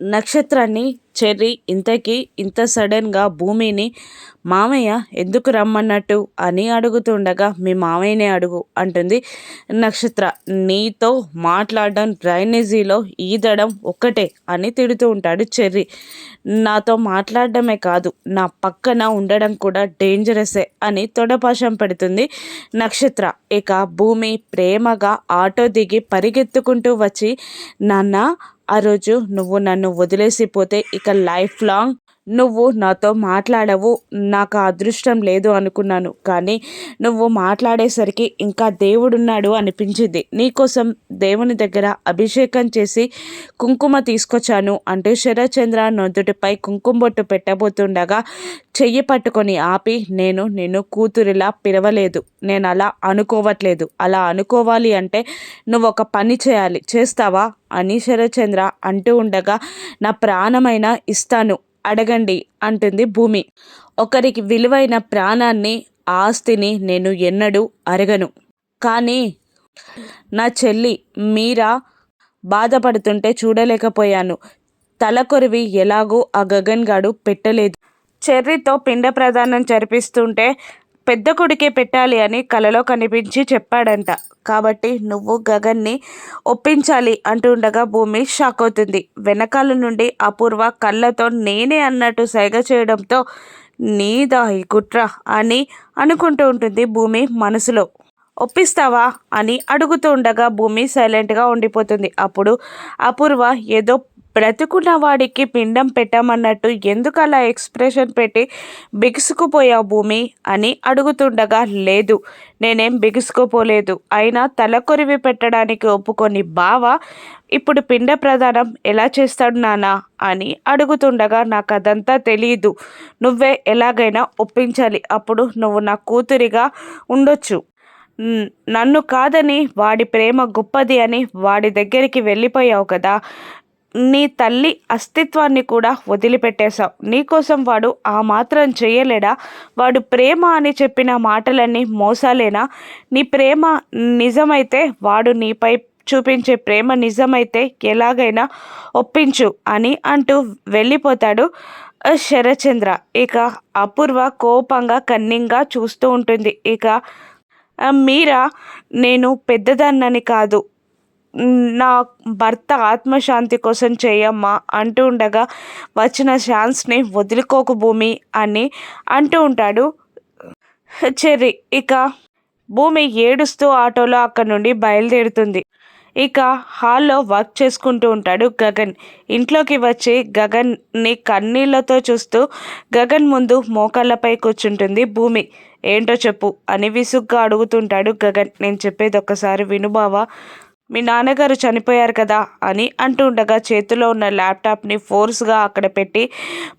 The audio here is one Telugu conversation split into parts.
నక్షత్రాన్ని చెర్రీ ఇంతకీ ఇంత సడన్గా భూమిని మామయ్య ఎందుకు రమ్మన్నట్టు అని అడుగుతుండగా మీ మామయ్యనే అడుగు అంటుంది నక్షత్ర. నీతో మాట్లాడడం డ్రైనేజీలో ఈదడం ఒక్కటే అని తిడుతూ ఉంటాడు చెర్రీ. నాతో మాట్లాడడమే కాదు నా పక్కన ఉండడం కూడా డేంజరసే అని తొడపాశం పెడుతుంది నక్షత్ర. ఇక భూమి ప్రేమగా ఆటో దిగి పరిగెత్తుకుంటూ వచ్చి నాన్న ఆ రోజు నువ్వు నన్ను వదిలేసిపోతే ఇక లైఫ్ లాంగ్ నువ్వు నాతో మాట్లాడవు నాకు అదృష్టం లేదు అనుకున్నాను. కానీ నువ్వు మాట్లాడేసరికి ఇంకా దేవుడున్నాడు అనిపించింది. నీకోసం దేవుని దగ్గర అభిషేకం చేసి కుంకుమ తీసుకొచ్చాను అంటూ శరచంద్ర నొద్దుటిపై కుంకుమ బొట్టు పెట్టబోతుండగా చెయ్యి పట్టుకొని ఆపి నేను నిన్ను కూతురిలా పిలవలేదు. నేను అలా అనుకోవట్లేదు. అలా అనుకోవాలి అంటే నువ్వు ఒక పని చేయాలి. చేస్తావా? అని శరచంద్ర అంటూ ఉండగా నా ప్రాణమైన ఇస్తాను. అడగండి అంటుంది భూమి. ఒకరికి విలువైన ప్రాణాన్ని ఆస్తిని నేను ఎన్నడూ అరగను. కానీ నా చెల్లి మీరా బాధపడుతుంటే చూడలేకపోయాను. తలకొరివి ఎలాగో ఆ గగన్ గాడు పెట్టలేదు. చెర్రీతో పిండ ప్రదానం జరిపిస్తుంటే పెద్ద కొడుకే పెట్టాలి అని కలలో కనిపించి చెప్పాడంట. కాబట్టి నువ్వు గగన్ని ఒప్పించాలి అంటుండగా భూమి షాక్ అవుతుంది. వెనకాల నుండి అపూర్వ కళ్ళతో నేనే అన్నట్టు సైగ చేయడంతో నీదా ఈ కుట్ర అని అనుకుంటూ ఉంటుంది భూమి మనసులో. ఒప్పిస్తావా అని అడుగుతూ ఉండగా భూమి సైలెంట్గా ఉండిపోతుంది. అప్పుడు అపూర్వ ఏదో బ్రతుకున్న వాడికి పిండం పెట్టమన్నట్టు ఎందుకు అలా ఎక్స్ప్రెషన్ పెట్టి బిగుసుకుపోయావు భూమి అని అడుగుతుండగా లేదు నేనేం బిగుసుకుపోలేదు. అయినా తలకొరివి పెట్టడానికి ఒప్పుకొని బావ ఇప్పుడు పిండ ప్రదానం ఎలా చేస్తాడు నానా అని అడుగుతుండగా నాకు అదంతా తెలియదు నువ్వే ఎలాగైనా ఒప్పించాలి. అప్పుడు నువ్వు నా కూతురిగా ఉండొచ్చు. నన్ను కాదని వాడి ప్రేమ గొప్పది అని వాడి దగ్గరికి వెళ్ళిపోయావు కదా నీ తల్లి అస్తిత్వాన్ని కూడా వదిలిపెట్టేశావు. నీకోసం వాడు ఆ మాత్రం చేయలేడా? వాడు ప్రేమ అని చెప్పిన మాటలన్నీ మోసాలేనా? నీ ప్రేమ నిజమైతే వాడు నీపై చూపించే ప్రేమ నిజమైతే ఎలాగైనా ఒప్పించు అని అంటూ వెళ్ళిపోతాడు శరచంద్ర. ఇక అపూర్వ కోపంగా కన్నింగా చూస్తూ ఉంటుంది. ఇక మీరా నేను పెద్దదాన్నని కాదు. నా భర్త ఆత్మశాంతి కోసం చేయమ్మా అంటూ ఉండగా వచ్చిన ఛాన్స్ని వదులుకోకు భూమి అని అంటూ ఉంటాడు. చెర్రీ ఇక భూమి ఏడుస్తూ ఆటోలో అక్కడి నుండి బయలుదేరుతుంది. ఇక హాల్లో వర్క్ చేసుకుంటూ ఉంటాడు గగన్. ఇంట్లోకి వచ్చి గగన్ని కన్నీళ్ళతో చూస్తూ గగన్ ముందు మోకాళ్ళపై కూర్చుంటుంది భూమి. ఏంటో చెప్పు అని విసుగ్గా అడుగుతుంటాడు గగన్. నేను చెప్పేది ఒక్కసారి వినుబావా మీ నాన్నగారు చనిపోయారు కదా అని అంటుండగా చేతిలో ఉన్న ల్యాప్టాప్ని ఫోర్స్గా అక్కడ పెట్టి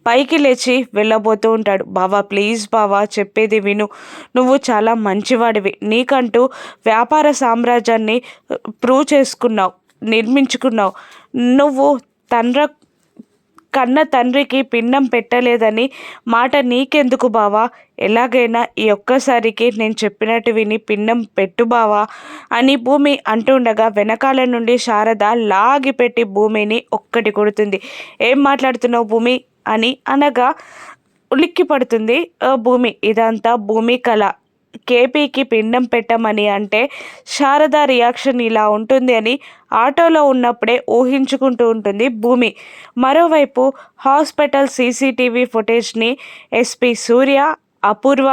పైకి లేచి వెళ్ళబోతూ ఉంటాడు. బావా ప్లీజ్ బావా చెప్పేది విను. నువ్వు చాలా మంచివాడివి. నీకంటూ వ్యాపార సామ్రాజ్యాన్ని ప్రూవ్ చేసుకున్నావు నిర్మించుకున్నావు. నువ్వు తండ్ర కన్న తండ్రికి పిండం పెట్టలేదని మాట నీకెందుకు బావా? ఎలాగైనా ఈ ఒక్కసారికి నేను చెప్పినట్టు విని పిండం పెట్టు బావా అని భూమి అంటుండగా వెనకాల నుండి శారద లాగిపెట్టి భూమిని ఒక్కటి కొడుతుంది. ఏం మాట్లాడుతున్నావు భూమి? అని అనగా ఉలిక్కి పడుతుంది భూమి ఇదంతా భూమి కళ. కేపీకి పిండం పెట్టమని అంటే శారద రియాక్షన్ ఇలా ఉంటుంది అని ఆటోలో ఉన్నప్పుడే ఊహించుకుంటూ ఉంటుంది భూమి. మరోవైపు హాస్పిటల్ సీసీటీవీ ఫుటేజ్ని ఎస్పీ సూర్య అపూర్వ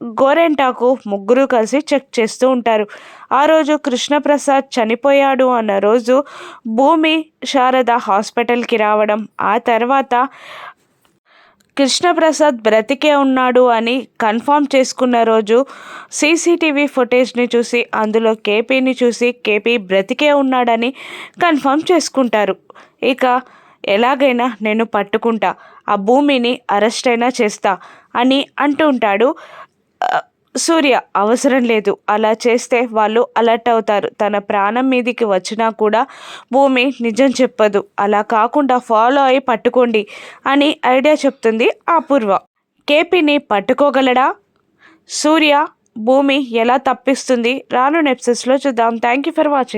గోరెంటాకు ముగ్గురు కలిసి చెక్ చేస్తూ ఉంటారు. ఆ రోజు కృష్ణప్రసాద్ చనిపోయాడు అన్న రోజు భూమి శారద హాస్పిటల్కి రావడం ఆ తర్వాత కృష్ణప్రసాద్ బ్రతికే ఉన్నాడు అని కన్ఫామ్ చేసుకున్న రోజు సీసీటీవీ ఫుటేజ్ని చూసి అందులో కేపీని చూసి కేపీ బ్రతికే ఉన్నాడని కన్ఫామ్ చేసుకుంటారు. ఇక ఎలాగైనా నేను పట్టుకుంటా ఆ భూమిని అరెస్ట్ అయినా చేస్తా అని అంటుంటాడు సూర్య అవసరం లేదు. అలా చేస్తే వాళ్ళు అలర్ట్ అవుతారు. తన ప్రాణం మీదికి వచ్చినా కూడా భూమి నిజం చెప్పదు. అలా కాకుండా ఫాలో అయి పట్టుకోండి అని ఐడియా చెప్తుంది అపూర్వ. కేపీని పట్టుకోగలడా? సూర్య భూమి ఎలా తప్పిస్తుంది? రాను నెప్సెస్లో చూద్దాం. Thank you for watching